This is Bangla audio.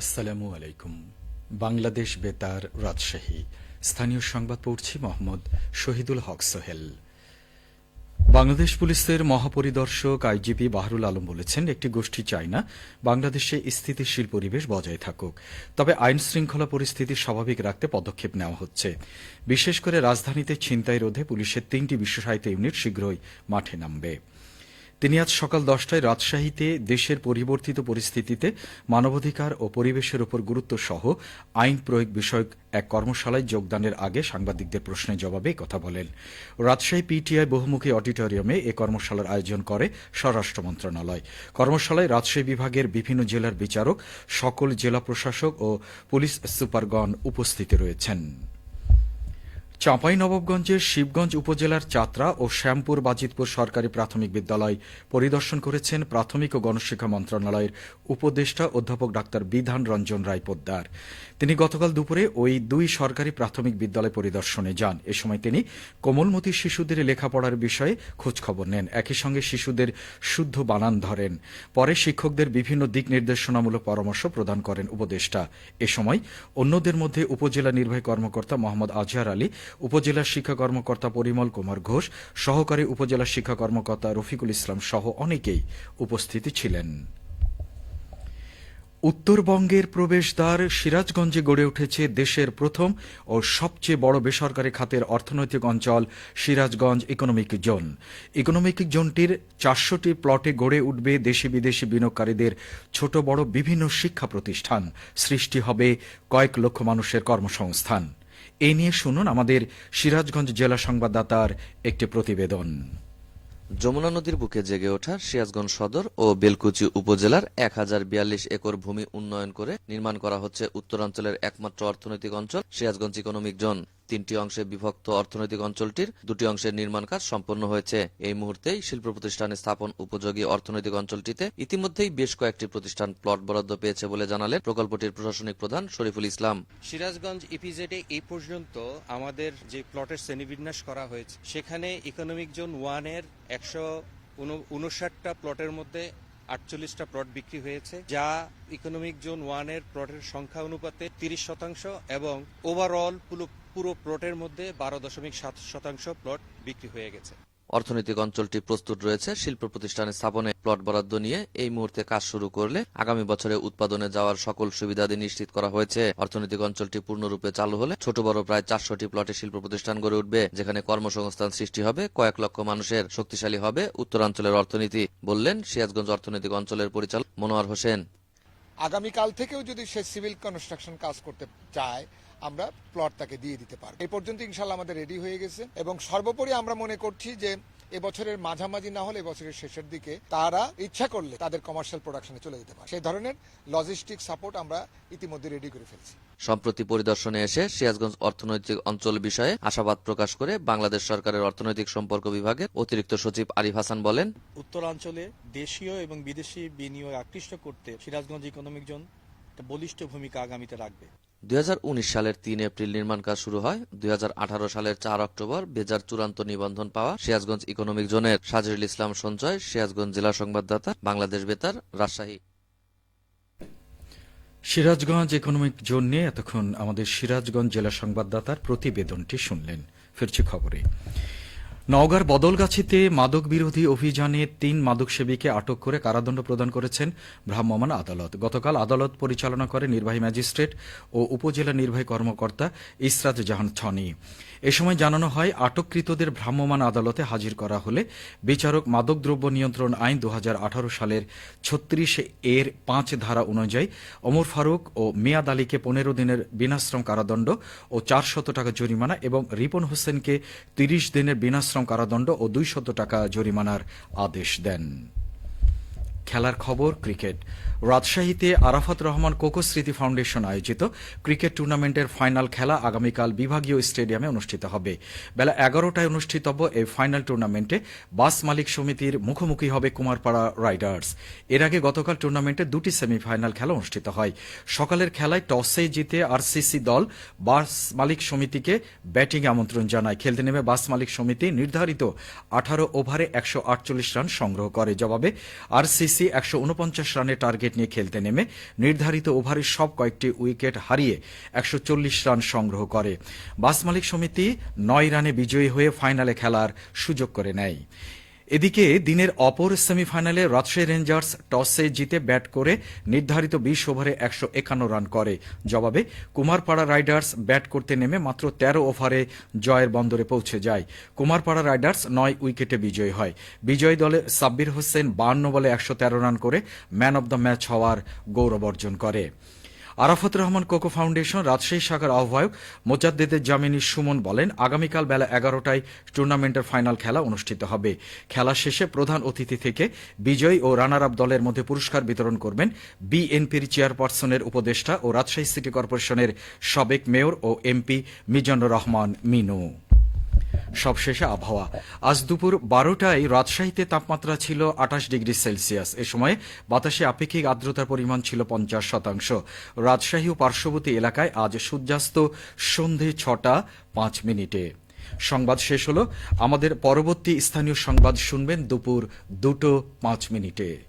আসসালামু আলাইকুম। বাংলাদেশ বেতার রাজশাহী। স্থানীয় সংবাদ পড়ছি মোহাম্মদ শহীদুল হক সোহেল। বাংলাদেশ পুলিশের মহাপরিদর্শক আইজিপি বাহরুল আলম বলেছেন, একটি গোষ্ঠী চায় না বাংলাদেশে স্থিতিশীল পরিবেশ বজায় থাকুক। তবে আইন শৃঙ্খলা পরিস্থিতি স্বাভাবিক রাখতে পদক্ষেপ নেওয়া হচ্ছে। বিশেষ করে রাজধানীতে ছিনতাই রোধে পুলিশের তিনটি বিশেষায়িত ইউনিট শীঘ্রই মাঠে নামবে। তিনি আজ সকাল দশটায় রাজশাহীতে দেশের পরিবর্তিত পরিস্থিতিতে মানবাধিকার ও পরিবেশের উপর গুরুত্ব সহ আইন প্রয়োগ বিষয়ক এক কর্মশালায় যোগদানের আগে সাংবাদিকদের প্রশ্নের জবাবে কথা বলেন। রাজশাহী পিটিআই বহুমুখী অডিটোরিয়ামে এ কর্মশালার আয়োজন করে স্বরাষ্ট্র মন্ত্রণালয়। কর্মশালায় রাজশাহী বিভাগের বিভিন্ন জেলার বিচারক, সকল জেলা প্রশাসক ও পুলিশ সুপারগণ উপস্থিত রয়েছেন। চাঁপাইনবাবগঞ্জের শিবগঞ্জ উপজেলার চাত্রা ও শ্যামপুর বাজিতপুর সরকারি প্রাথমিক বিদ্যালয় পরিদর্শন করেছেন প্রাথমিক ও গণশিক্ষা মন্ত্রণালয়ের উপদেষ্টা অধ্যাপক ডাক্তার বিধান রঞ্জন রায় পোদ্দার। তিনি গতকাল দুপুরে ওই দুই সরকারি প্রাথমিক বিদ্যালয় পরিদর্শনে যান। এ সময় তিনি কোমলমতি শিশুদের লেখাপড়ার বিষয়ে খোঁজখবর নেন। একই সঙ্গে শিশুদের শুদ্ধ বানান ধরেন। পরে শিক্ষকদের বিভিন্ন দিক নির্দেশনামূলক পরামর্শ প্রদান করেন উপদেষ্টা। এ সময় অন্যদের মধ্যে উপজেলা নির্বাহী কর্মকর্তা মোহাম্মদ আজহার আলী উপজেলা শিক্ষা কর্মকর্তা পরিমল কুমার ঘোষ, সহকারী উপজেলা শিক্ষা কর্মকর্তা রফিকুল ইসলাম সহ অনেকেই উপস্থিত ছিলেন। উত্তরবঙ্গের প্রবেশদ্বার সিরাজগঞ্জে গড়ে উঠেছে দেশের প্রথম ও সবচেয়ে বড় বেসরকারি খাতের অর্থনৈতিক অঞ্চল সিরাজগঞ্জ ইকোনমিক জোন। ইকোনমিক জোনটির চারশোটি প্লটে গড়ে উঠবে দেশি বিদেশি বিনিয়োগকারীদের ছোট, বড় বিভিন্ন শিক্ষা প্রতিষ্ঠান। সৃষ্টি হবে কয়েক লক্ষ মানুষের কর্মসংস্থান। এ নিয়ে শুনুন আমাদের সিরাজগঞ্জ জেলা সংবাদদাতার একটি প্রতিবেদন। যমুনা নদীর বুকে জেগে ওঠা সিরাজগঞ্জ সদর ও বেলকুচি উপজেলার এক হাজার বিয়াল্লিশ একর ভূমি উন্নয়ন করে নির্মাণ করা হচ্ছে উত্তরাঞ্চলের একমাত্র অর্থনৈতিক অঞ্চল সিরাজগঞ্জ ইকোনমিক জোন তিনটি অংশে বিভক্ত অর্থনৈতিক অঞ্চলটির দুটি অংশের নির্মাণ কাজ সম্পন্ন হয়েছে। এই মুহূর্তেই শিল্প প্রতিষ্ঠান স্থাপন উপযোগী অর্থনৈতিক অঞ্চলটিতে ইতিমধ্যেই বেশ কয়েকটি প্রতিষ্ঠান প্লট বরাদ্দ পেয়েছে বলে জানালেন প্রকল্পটির প্রশাসনিক প্রধান শরীফুল ইসলাম। সিরাজগঞ্জ ইপিজেডে এই পর্যন্ত আমাদের যে প্লটের শ্রেণীবিন্যাস করা হয়েছে, সেখানে ইকোনমিক জোন ওয়ানের একশো উনষাটটা প্লটের মধ্যে আটচল্লিশটা প্লট বিক্রি হয়েছে, যা ইকোনমিক জোন ওয়ানের প্লটের সংখ্যা অনুপাতে তিরিশ শতাংশ এবং ওভারঅল পুরো প্লটের মধ্যে বারো দশমিক সাত শতাংশ প্লট বিক্রি হয়ে গেছে। অর্থনৈতিক অঞ্চলটি প্রস্তুত রয়েছে শিল্প প্রতিষ্ঠান স্থাপনে প্লট বরাদ্দ নিয়ে এই মুহূর্তে কাজ শুরু করলে আগামী বছরে উৎপাদনে যাওয়ার সকল সুবিধাদি নিশ্চিত করা হয়েছে। অর্থনৈতিক অঞ্চলটি পূর্ণরূপে চালু হলে ছোট বড় প্রায় চারশোটি প্লটে শিল্প প্রতিষ্ঠান গড়ে উঠবে যেখানে কর্মসংস্থান সৃষ্টি হবে কয়েক লক্ষ মানুষের শক্তিশালী হবে উত্তরাঞ্চলের অর্থনীতি বললেন সিরাজগঞ্জ অর্থনৈতিক অঞ্চলের পরিচালক মনোয়ার হোসেন। আগামীকাল থেকেও যদি সে সিভিল কনস্ট্রাকশন কাজ করতে চায় আমরা প্লট তাকে দিয়ে দিতে পারব। এই পর্যন্ত ইনশাল্লাহ আমাদের রেডি হয়ে গেছে এবং সর্বোপরি আমরা মনে করছি যে এবছরের মাঝামাঝি না হলে এবছরের শেষের দিকে তারা ইচ্ছা করলে তাদের কমার্শিয়াল প্রোডাকশনে চলে যেতে পারে। সেই ধরনের লজিস্টিক সাপোর্ট আমরা ইতিমধ্যে রেডি করে ফেলছি। সম্প্রতি পরিদর্শনে এসে সিরাজগঞ্জ অর্থনৈতিক অঞ্চল বিষয়ে আশাবাদ প্রকাশ করে বাংলাদেশ সরকারের অর্থনৈতিক সম্পর্ক বিভাগের অতিরিক্ত সচিব আরিফ হাসান বলেন উত্তরাঞ্চলে দেশীয় এবং বিদেশি বিনিয়োগ আকৃষ্ট করতে সিরাজগঞ্জ ইকোনমিক জোন বলিষ্ঠ ভূমিকা আগামীতে রাখবে। দুই সালের তিন এপ্রিল নির্মাণ কাজ শুরু হয়। দুই হাজার আঠারো সালের চার অক্টোবর বেজার চূড়ান্ত নিবন্ধন পাওয়া সিরাজগঞ্জ ইকোনমিক জোনের সাজরুল ইসলাম সঞ্চয় সিরাজগঞ্জ জেলা সংবাদদাতা বাংলাদেশ বেতার রাজশাহী। সিরাজগঞ্জ ইকোনমিক জোন নিয়ে এতক্ষণ আমাদের সিরাজগঞ্জ জেলা সংবাদদাতার প্রতিবেদনটি শুনলেন। ফিরছি খবরে। নওগাঁর বদলগাছিতে মাদক বিরোধী অভিযানে তিন মাদক সেবীকে আটক করে কারাদণ্ড প্রদান করেছেন ভ্রাম্যমাণ আদালত। গতকাল আদালত পরিচালনা করে নির্বাহী ম্যাজিস্ট্রেট ও উপজেলা নির্বাহী কর্মকর্তা ইসরাত জাহান ছনি। এ সময় জানানো হয়, আটককৃতদের ভ্রাম্যমাণ আদালতে হাজির করা হলে বিচারক মাদকদ্রব্য নিয়ন্ত্রণ আইন দু হাজার আঠারো সালের ছত্রিশ এর পাঁচ ধারা অনুযায়ী ওমর ফারুক ও মিয়াদ আলীকে পনেরো দিনের বিনাশ্রম কারাদণ্ড ও চারশত টাকা জরিমানা এবং রিপন হোসেনকে তিরিশ দিনের বিনাশ্রম কারাদণ্ড ও দুইশত টাকা জরিমানার আদেশ দেন। খেলার খবর, ক্রিকেট। রাজশাহীতে আরাফাত রহমান কোকো স্মৃতি ফাউন্ডেশন আয়োজিত ক্রিকেট টুর্নামেন্টের ফাইনাল খেলা আগামীকাল বিভাগীয় স্টেডিয়ামে অনুষ্ঠিত হবে। বেলা এগারোটায় অনুষ্ঠিতব্য এই ফাইনাল টুর্নামেন্টে বাস মালিক সমিতির মুখোমুখি হবে কুমারপাড়া রাইডার্স। এর আগে গতকাল টুর্নামেন্টে দুটি সেমিফাইনাল খেলা অনুষ্ঠিত হয়। সকালের খেলায় টসে জিতে আরসিসি দল বাস মালিক সমিতিকে ব্যাটিং আমন্ত্রণ জানায়। খেলতে নেমে বাস মালিক সমিতি নির্ধারিত আঠারো ওভারে একশো আটচল্লিশ রান সংগ্রহ করে। জবাবে আরসিসি ডিসি একশো উনপঞ্চাশ রানের টার্গেট নিয়ে খেলতে নেমে নির্ধারিত ওভারের সব কয়েকটি উইকেট হারিয়ে একশো চল্লিশ রান সংগ্রহ করে। বাস মালিক সমিতি নয় রানে বিজয়ী হয়ে ফাইনালে খেলার সুযোগ করে নেয়। এদিকে দিনের অপর সেমিফাইনালে রাজশাহী রেঞ্জার্স টসে জিতে ব্যাট করে নির্ধারিত বিশ ওভারে একশো একান্ন রান করে। জবাবে কুমারপাড়া রাইডার্স ব্যাট করতে নেমে মাত্র তেরো ওভারে জয়ের বন্দরে পৌঁছে যায়। কুমারপাড়া রাইডার্স নয় উইকেটে বিজয়ী হয়। বিজয়ী দলে সাব্বির হোসেন বান্ন বলে একশো তেরো রান করে ম্যান অব দ্য ম্যাচ হওয়ার গৌরব অর্জন করে। আরাফাত রহমান কোকো ফাউন্ডেশন, রাজশাহী শাখার আহ্বায়ক মোজাদ্দেদের জামিনী সুমন বলেন, আগামীকাল বেলা এগারোটায় টুর্নামেন্টের ফাইনাল খেলা অনুষ্ঠিত হবে। খেলা শেষে প্রধান অতিথি থেকে বিজয়ী ও রানার আপ দলের মধ্যে পুরস্কার বিতরণ করবেন বিএনপির চেয়ারপারসনের উপদেষ্টা ও রাজশাহী সিটি কর্পোরেশনের সাবেক মেয়র ও এমপি মিজানুর রহমান মিনু। সবশেষে আবহাওয়া। আজ দুপুর বারোটায় রাজশাহীতে তাপমাত্রা ছিল আঠাশ ডিগ্রি সেলসিয়াস। এ সময় বাতাসে আপেক্ষিক আর্দ্রতার পরিমাণ ছিল পঞ্চাশ শতাংশ। রাজশাহী ও পার্শ্ববর্তী এলাকায় আজ সূর্যাস্ত সন্ধে ছটা পাঁচ মিনিটে। সংবাদ শেষ হলো। আমাদের পরবর্তী স্থানীয় সংবাদ শুনবেন দুপুর দুটো পাঁচ মিনিটে।